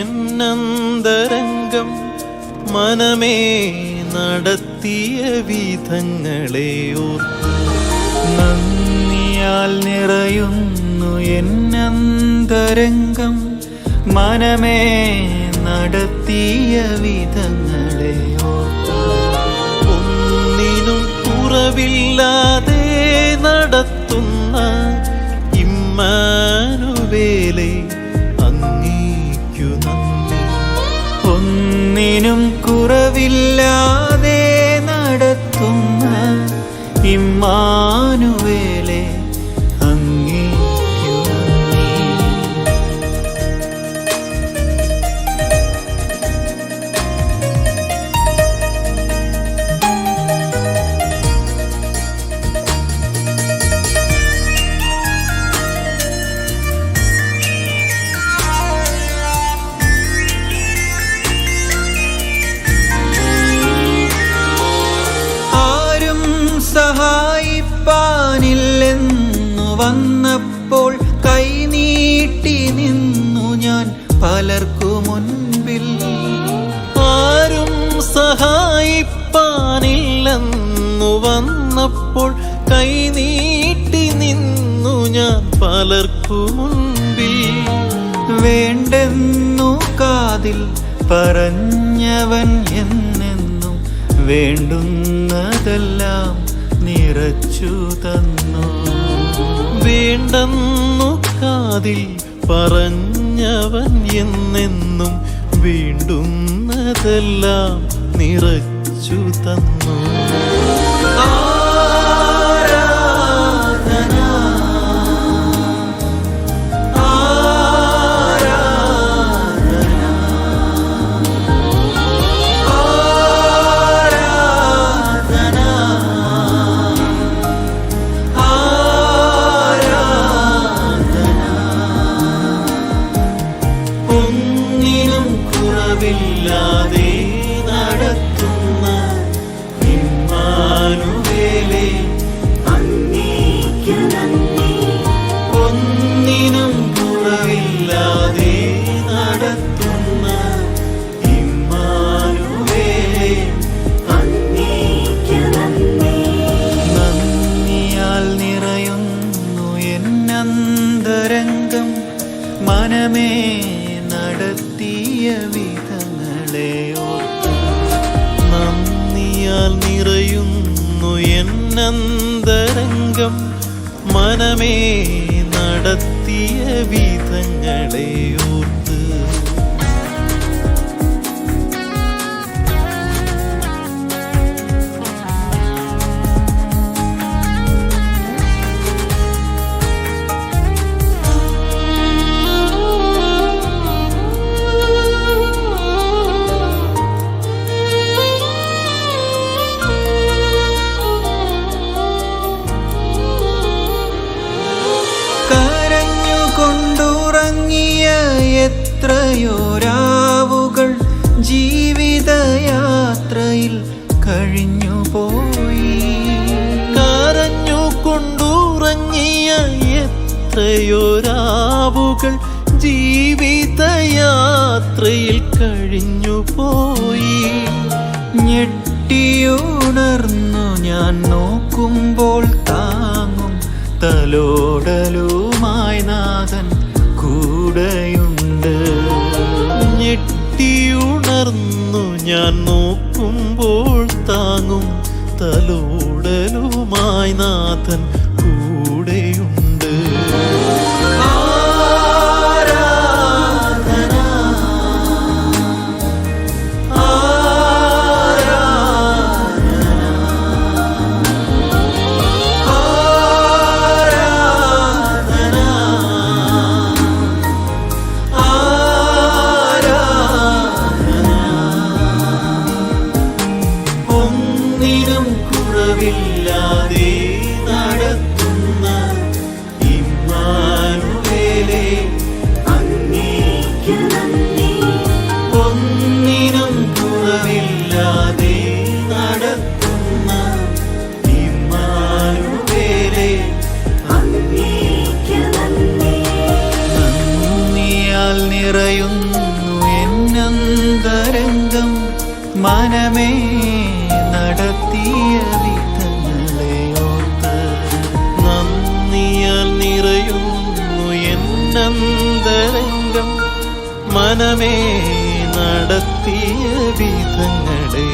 എന്നന്തരംഗം മനമേ നടത്തിയ വിധങ്ങളെ ഓർത്തു നന്ദിയാൽ നിറയുന്നു എന്നന്തരംഗം മനമേ നടത്തിയ വിധങ്ങളെ ഒന്നിനും കുറവില്ലാതെ നടത്തുന്ന ഇമ്മാനുവേലെ പലർക്കു മുൻപിൽ ആരും സഹായിപ്പാനില്ലെന്നു വന്നപ്പോൾ കൈനീട്ടി നിന്നു ഞാൻ പലർക്കു മുൻപിൽ. വേണ്ടെന്നു കാതിൽ പറഞ്ഞവൻ എന്നെന്നും വേണ്ടുന്നതെല്ലാം നിറച്ചു തന്നു. വേണ്ടെന്നു കാതിൽ പറഞ്ഞവൻ എന്നെന്നും വീണ്ടുന്നതെല്ലാം നിറച്ചു തന്നു. കുറവില്ലാതെ നടത്തുന്ന ഇമ്മാനുവേലേ ഒന്നിനും കുറവില്ലാതെ നടത്തുന്ന ഇമ്മാനുവേലേ നന്ദിയാൽ നിറയുന്നു എന്നന്തരംഗം മനമേ നടത്തിയ ഓർത്തു നന്ദിയാൽ നിറയുന്നു എന്നന്തരംഗം. മനമേ നടത്തിയ വിധങ്ങളെ ഓർത്ത് എത്രയോ രാവുകൾ ജീവിതയാത്രയിൽ കഴിഞ്ഞു പോയി കരഞ്ഞു കൊണ്ടുറങ്ങിയ എത്രയോരാവുകൾ ജീവിതയാത്രയിൽ കഴിഞ്ഞു പോയി ഞെട്ടിയുണർന്നു ഞാൻ നോക്കുമ്പോൾ താങ്ങും തലോടലുമായി നാഥൻ ഞെട്ടിയുണർന്നു ഞാൻ നോക്കുമ്പോൾ താങ്ങും തലോടലുമായി നാഥൻ മനമേ നടത്തിയ വിധങ്ങളേ